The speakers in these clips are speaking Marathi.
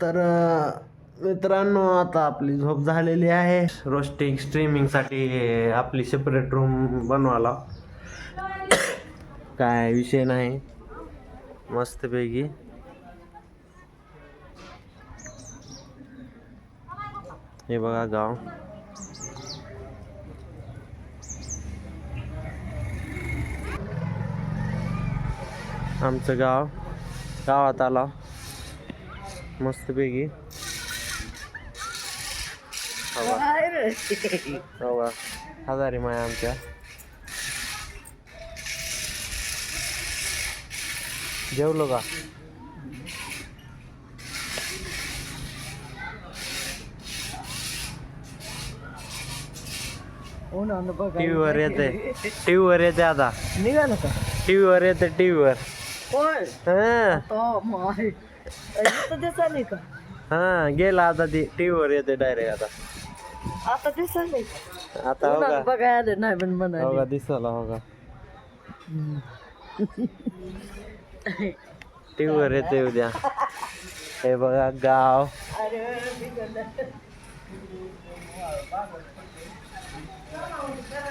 तर मित्रांनो आता आपली झोप झालेली आहे. रोस्टिंग स्ट्रीमिंगसाठी आपली सेपरेट रूम बनवाला काय विषय नाही. मस्तपैकी. हे बघा गाव. आमचं गाव गावात आला. मस्तपैकी. हो का हजारी माया आमच्या. जेवलो का? टीव्ही वर येते टीव्ही वर येते आता. निघालं का? टीव्ही वर येते टीव्ही वर होय हा. हो माय. का? हा गेला आता ती टीव्ही वर येते डायरेक्ट आता. आता दिसायले का? आता हो का? बघायला आले नाही पण हो म्हणाले का? दिसला हो का? टीव्ही वर येते उद्या. हे बघा गाव. हा.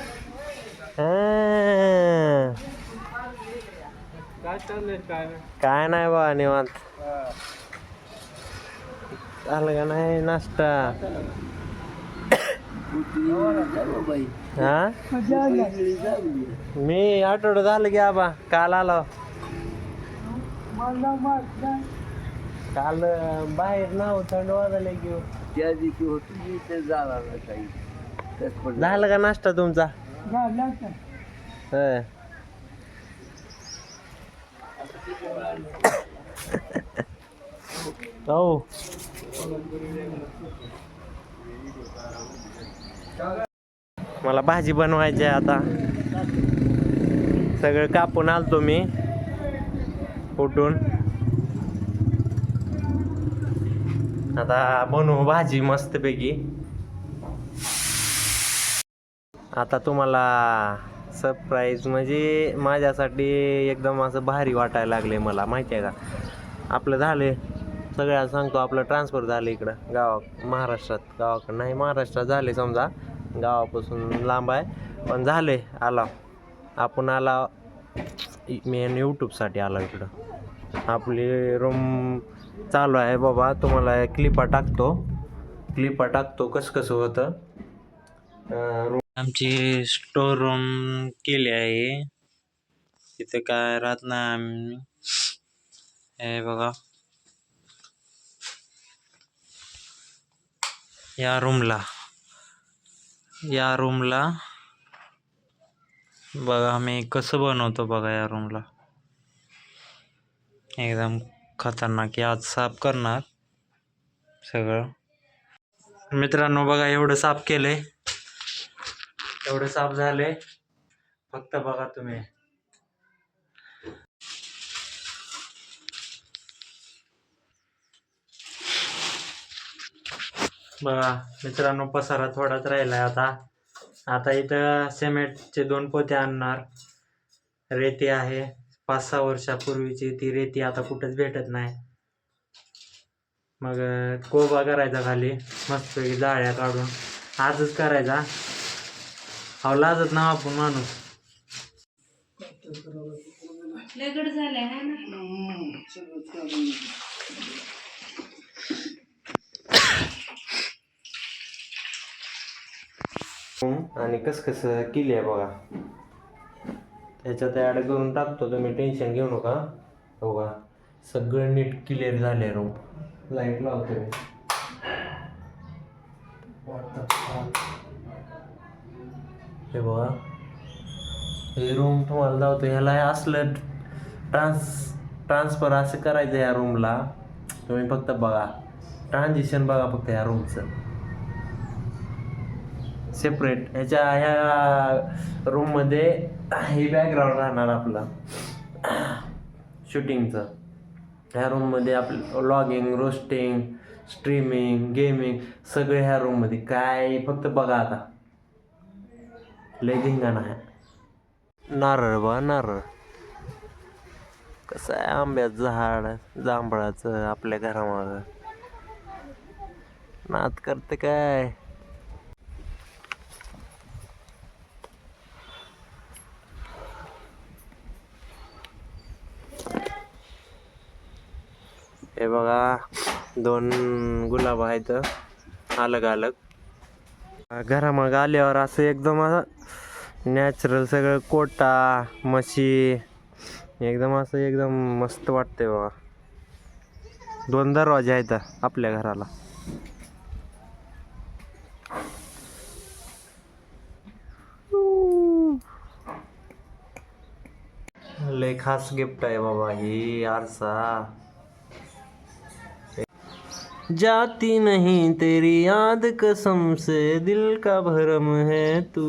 काय? नाही बा निवांत. झालं का नाही नाश्ता? हा? मी आठवडं झालं की आबा काल आलो. काल बाहेर ना थंड वाजायला घेऊ त्या दिवशी होती ते जाणार काही. झालं का नाश्ता तुमचा? होय. हो मला भाजी बनवायची आहे आता. सगळं कापून आलतो मी. उठून. आता बनवू भाजी मस्तपैकी. आता तुम्हाला सरप्राईज म्हणजे माझ्यासाठी एकदम असं भारी वाटायला लागले मला माहिती आहे का? आपलं झाले सगळ्याला सांगतो आपलं ट्रान्सफर झालं इकडं गावा महाराष्ट्रात. गावाकडं नाही महाराष्ट्रात झाले समजा. गावापासून लांब आहे. पण झाले आला. आपण आला मेन यूट्यूबसाठी आला इकडं. आपली रूम चालू आहे बाबा. तुम्हाला क्लिपा टाकतो. क्लिपा टाकतो कसं कसं होतं. रूम आमची स्टोर रूम केली आहे. तिथे काय राहत नाही आम्ही. हे बघा. या रूमला या रूमला बघा मी कसं बनवतो बघा या रूमला एकदम खतरनाक. आज साफ करणार. सगळं. मित्रांनो बघा एवढं साफ केलंय. एवढं साफ झाले. फक्त बघा तुम्ही. बघा मित्रांनो पसारा थोडाच राहिलाय आता. आता इथं सिमेंटचे दोन पोते आणणार. रेती आहे. पाच सहा वर्षापूर्वीची ती रेती आता कुठंच भेटत नाही. मग कोबा करायचा खाली. मस्तपैकी जाळ्या काढून. आजच करायचा. अहो लाजत ना आपण माणूस. लगड झालाय है ना? आणि कस कसं केली आहे बघा. त्याच्यात ॲड करून टाकतो तुम्ही टेन्शन घेऊ नका. हो का सगळं नीट क्लिअर झाले रूम लाइट लावतो हे बघा. हे रूम तुम्हाला लावतो ह्याला असलं ट्रान्स ट्रान्सफर असं करायचं ह्या रूमला तुम्ही फक्त बघा. ट्रान्झिशन बघा फक्त ह्या रूमचं सेपरेट ह्याच्या ह्या रूममध्ये हे बॅकग्राऊंड राहणार आपलं. शूटिंगचं ह्या रूममध्ये आपलं लॉगिंग रोस्टिंग स्ट्रीमिंग गेमिंग सगळे ह्या रूममध्ये काय? फक्त बघा आता. लय धिंगाणा आहे. नारळ बा नारळ. कसं आहे आंब्याचं झाड जांभळाचं आपल्या घरामागं? नात करते काय? हे बघा दोन गुलाब आहेत अलग अलग घरामाग आल्यावर असं एकदम असं नॅचरल सगळं कोटा म्हशी एकदम असं एकदम मस्त वाटतंय बाबा. दोन दरवाजे आहेत आपल्या घराला. लय खास गिफ्ट आहे बाबा ही आरसा. जाती नहीं तेरी याद कसम से दिल का भरम है तू।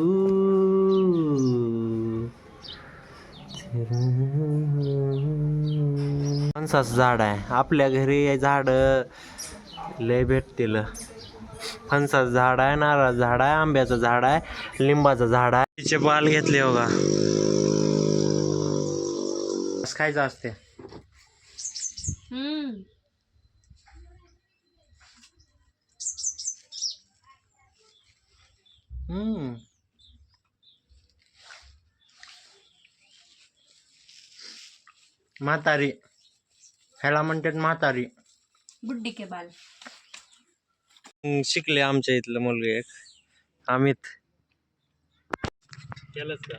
फणसाचं झाड आहे. आपल्या घरी झाड लय भेटतील. फणसाचं झाड आहे नारळाचं झाड आहे आंब्याचं झाड आहे लिंबाचं झाड आहे. तिचे बाल घेतले हो का? खायचं असते. हम्म. म्हातारी. ह्याला म्हणतात म्हातारी. बुड्डी के बाल. हम्म, शिकले आमच्या इथलं मुलगा एक. अमित. केलंच का?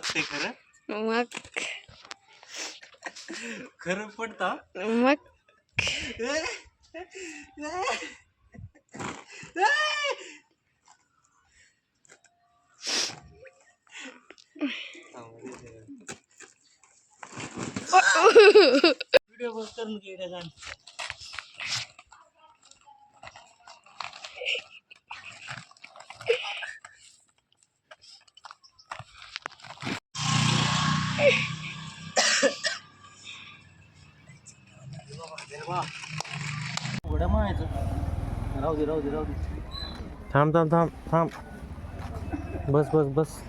लागते खरं. मग? खरं पडता मग? व्हिडिओ बघ करून गेल्या राहू दे राहू दे राहू दे. थांब थांब थांब थांब. बस बस बस.